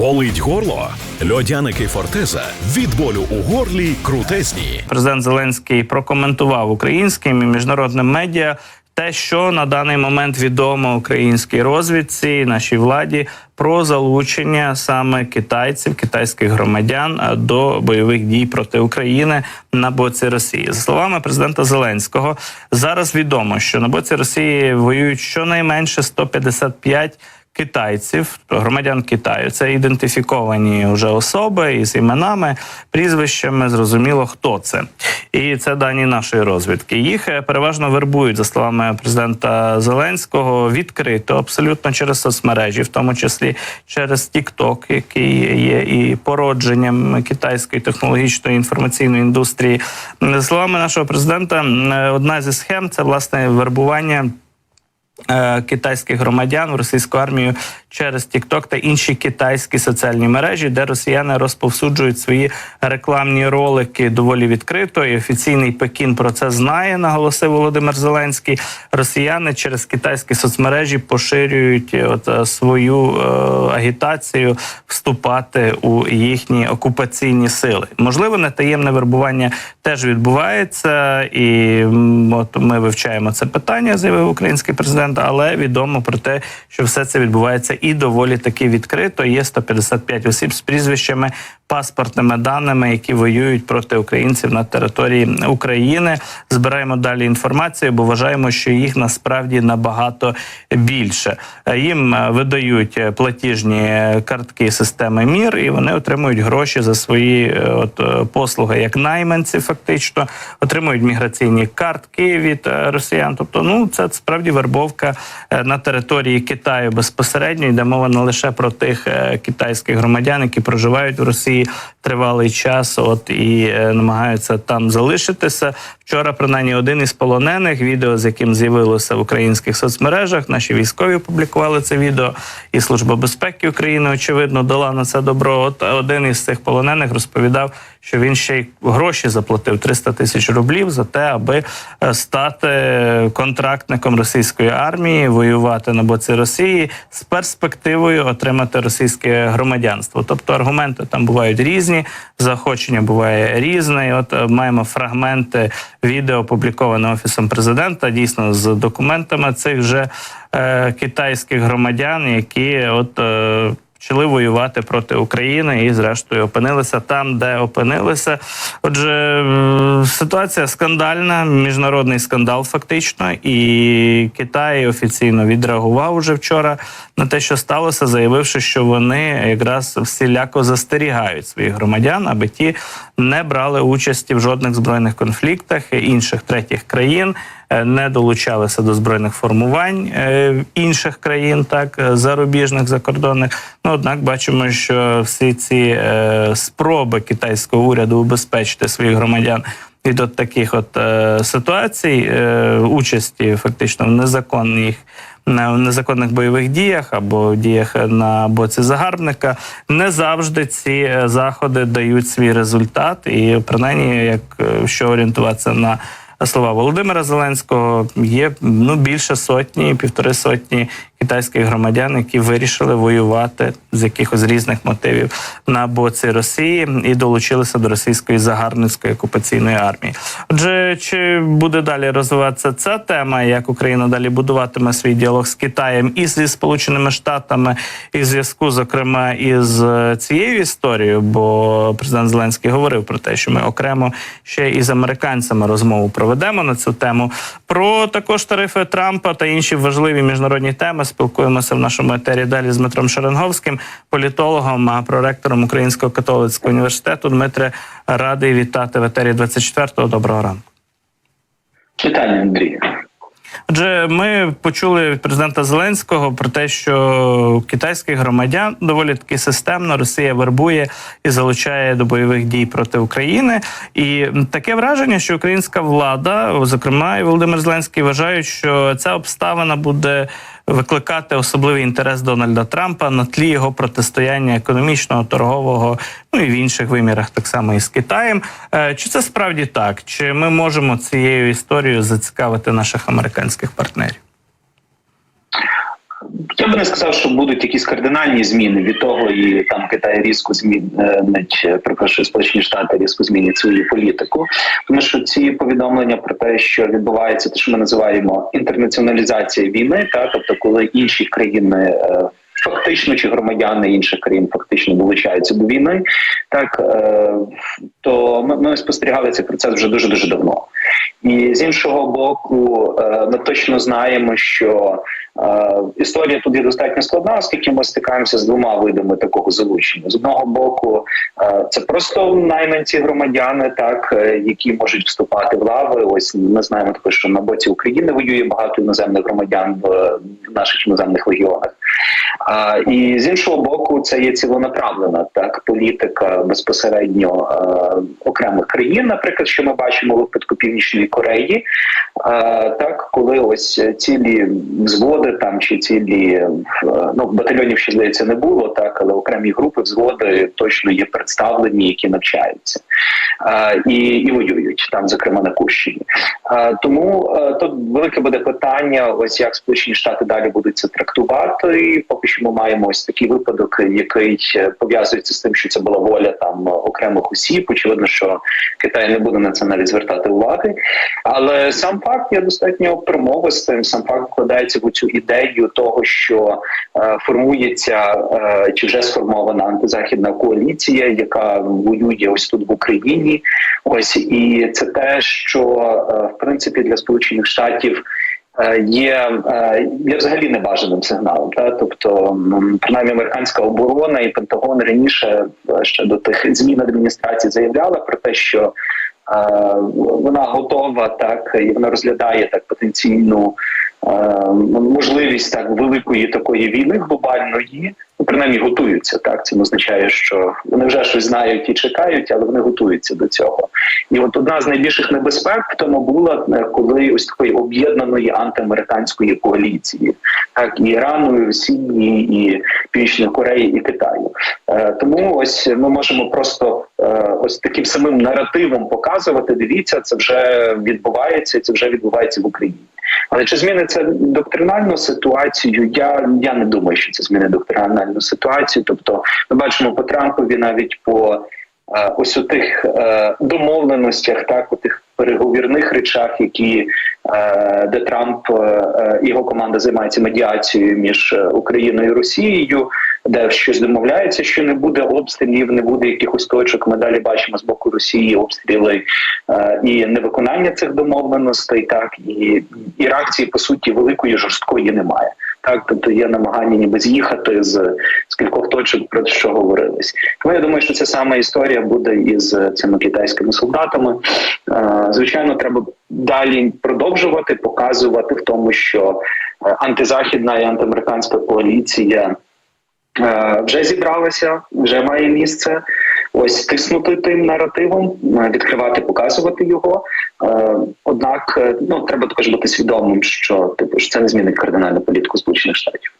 Болить горло? Льодяники Фортеза від болю у горлі крутезні. Президент Зеленський прокоментував українським і міжнародним медіа те, що на даний момент відомо українській розвідці, нашій владі про залучення саме китайців, китайських громадян е, до бойових дій проти України на боці Росії. За словами президента Зеленського, зараз відомо, що на боці Росії воюють щонайменше 155 Китайців, громадян Китаю, це ідентифіковані вже особи із іменами, прізвищами. Зрозуміло, хто це, і це дані нашої розвідки. Їх е, переважно вербують за словами президента Зеленського відкрито абсолютно через соцмережі, в тому числі через TikTok, який є і породженням китайської технологічної інформаційної індустрії. За словами нашого президента, е, одна зі схем це власне вербування. Е, китайських громадян в російську армію через TikTok та інші китайські соціальні мережі, де росіяни розповсюджують свої рекламні ролики доволі відкрито. І офіційний Пекін про це знає, наголосив Володимир Зеленський. Росіяни через китайські соцмережі поширюють е, от е, свою е, агітацію вступати у їхні окупаційні сили. Можливо, нетаємне вербування теж відбувається, і от ми вивчаємо це питання, заявив український президент. Але відомо про те, що все це відбувається і доволі таки відкрито. Є 155 осіб з прізвищами, паспортними даними, які воюють проти українців на території України. Збираємо далі інформацію, бо вважаємо, що їх насправді набагато більше. Їм е, видають е, платіжні картки системи МІР, і вони отримують гроші за свої е, от послуги як найманці, фактично отримують міграційні картки від росіян. Тобто, ну це справді вербовка на території Китаю безпосередньо. Йде мова не лише про тих китайських громадян, які проживають в Росії тривалий час, от і е, намагаються там залишитися. Вчора, принаймні, один із полонених відео, з яким з'явилося в українських соцмережах. Наші військові опублікували це відео, і служба безпеки України очевидно дала на це добро. От один із цих полонених розповідав, що він ще й гроші заплатив 300 тисяч рублів за те, аби е, стати контрактником російської армії, воювати на боці Росії з перспективою отримати російське громадянство. Тобто аргументи там бувають різні, заохочення буває різне. От е, маємо фрагменти відео, опубліковане офісом президента, дійсно з документами цих вже е, китайських громадян, які от. Е, Почали воювати проти України і, зрештою, опинилися там, де опинилися. Отже, ситуація скандальна, міжнародний скандал, фактично, і Китай офіційно відреагував уже вчора на те, що сталося, заявивши, що вони якраз всіляко застерігають своїх громадян, аби ті не брали участі в жодних збройних конфліктах інших третіх країн. Е, Не долучалися до збройних формувань е, інших країн, так е, зарубіжних закордонних. Ну однак бачимо, що всі ці спроби китайського уряду убезпечити своїх громадян від от таких от е, ситуацій, е, участі фактично в незаконних в незаконних бойових діях або діях на боці загарбника, не завжди ці заходи дають свій результат, і принаймні, як е, що орієнтуватися на слова Володимира Зеленського, є ну більше сотні, півтори сотні китайських громадян, які вирішили воювати з якихось різних мотивів на боці Росії і долучилися до російської загарбницької окупаційної армії. Отже, чи буде далі розвиватися ця тема, як Україна далі будуватиме свій діалог з Китаєм і зі Сполученими Штатами, і зв'язку, зокрема, із цією історією, бо президент Зеленський говорив про те, що ми окремо ще і з американцями розмову проведемо на цю тему. Про також тарифи Трампа та інші важливі міжнародні теми спілкуємося в нашому етері далі з Дмитром Шеренговським, політологом, проректором Українського католицького університету. Дмитре, радий вітати в етері 24-го. Доброго ранку. Вітання, Андрій. Отже, ми почули від президента Зеленського про те, що китайських громадян доволі таки системно Росія вербує і залучає до бойових дій проти України. І таке враження, що українська влада, зокрема, і Володимир Зеленський, вважають, що ця обставина буде викликати особливий інтерес Дональда Трампа на тлі його протистояння економічного, торгового, ну і в інших вимірах, так само і з Китаєм. Е, Чи це справді так? Чи ми можемо цією історією зацікавити наших американських партнерів? Я би не сказав, що будуть якісь кардинальні зміни від того, і там Китай різко змінить, е, перепрошую, Сполучені Штати різко змінять свою політику, тому що ці повідомлення про те, що відбувається, те, що ми називаємо інтернаціоналізація війни, та тобто, коли інші країни. е, Фактично, чи громадяни інших країн фактично долучаються до війни, так е, то ми, ми спостерігали цей процес вже дуже дуже давно. І з іншого боку, ми точно знаємо, що історія тут є достатньо складна, оскільки ми стикаємося з двома видами такого залучення. З одного боку, е, це просто найманці громадяни, так е, які можуть вступати в лави. Ось ми знаємо також, що на боці України воює багато іноземних громадян в наших іноземних легіонах. А, і з іншого боку, це є цілонаправлена так політика безпосередньо е, окремих країн, наприклад, що ми бачимо у випадку Північної Кореї, е, так коли ось цілі взводи там чи цілі е, ну батальйонів ще здається не було, так але окремі групи взводи точно є представлені, які навчаються е, і, і воюють там, зокрема на Курщині. Е, тому е, тут велике буде питання: ось як Сполучені Штати далі будуть це трактувати. Поки що ми маємо ось такий випадок, який пов'язується з тим, що це була воля там окремих осіб. Очевидно, що Китай не буде на це навіть звертати уваги. Але сам факт є достатньо промовистим. Сам факт вкладається в цю ідею того, що е, формується е, чи вже сформована антизахідна коаліція, яка воює ось тут в Україні. Ось і це те, що е, в принципі для Сполучених Штатів. Е, Є, е, є взагалі небажаним сигналом, та тобто принаймні американська оборона і Пентагон раніше е, ще до тих змін адміністрації заявляла про те, що вона готова так і вона розглядає так потенційну можливість так великої такої війни глобальної. Ну, принаймні готуються так. Це означає, що вони вже щось знають і чекають, але вони готуються до цього. І от одна з найбільших небезпек в тому була е, коли ось такої об'єднаної антиамериканської коаліції, так і Ірану, і Росії, і Північної Кореї, і Китаю. Е, тому ось ми можемо просто е, ось таким самим наративом показувати. Дивіться, це вже відбувається, це вже відбувається в Україні. Але чи змінить це доктринальну ситуацію? Я я не думаю, що це змінить доктринальну ситуацію. Тобто, ми бачимо по Трампові навіть по ось у тих е, домовленостях, так у тих переговірних речах, які е, де Трамп е, е, його команда займається медіацією між е, Україною і Росією, де щось домовляється, що не буде обстрілів, не буде якихось точок. Ми далі бачимо з боку Росії обстріли е, і невиконання цих домовленостей, так і, і реакції по суті великої жорсткої немає. Так, тобто є намагання ніби з'їхати з, з кількох точок, про що говорилось. Тому я думаю, що це саме історія буде із цими китайськими солдатами. Е, Звичайно, треба далі продовжувати показувати в тому, що е, антизахідна і антиамериканська коаліція е, вже зібралася, вже має місце. Ось тиснути тим наративом, е, відкривати, показувати його. Е, Однак, е, ну треба також бути свідомим, що типу що це не змінить кардинальну політику Сполучених Штатів.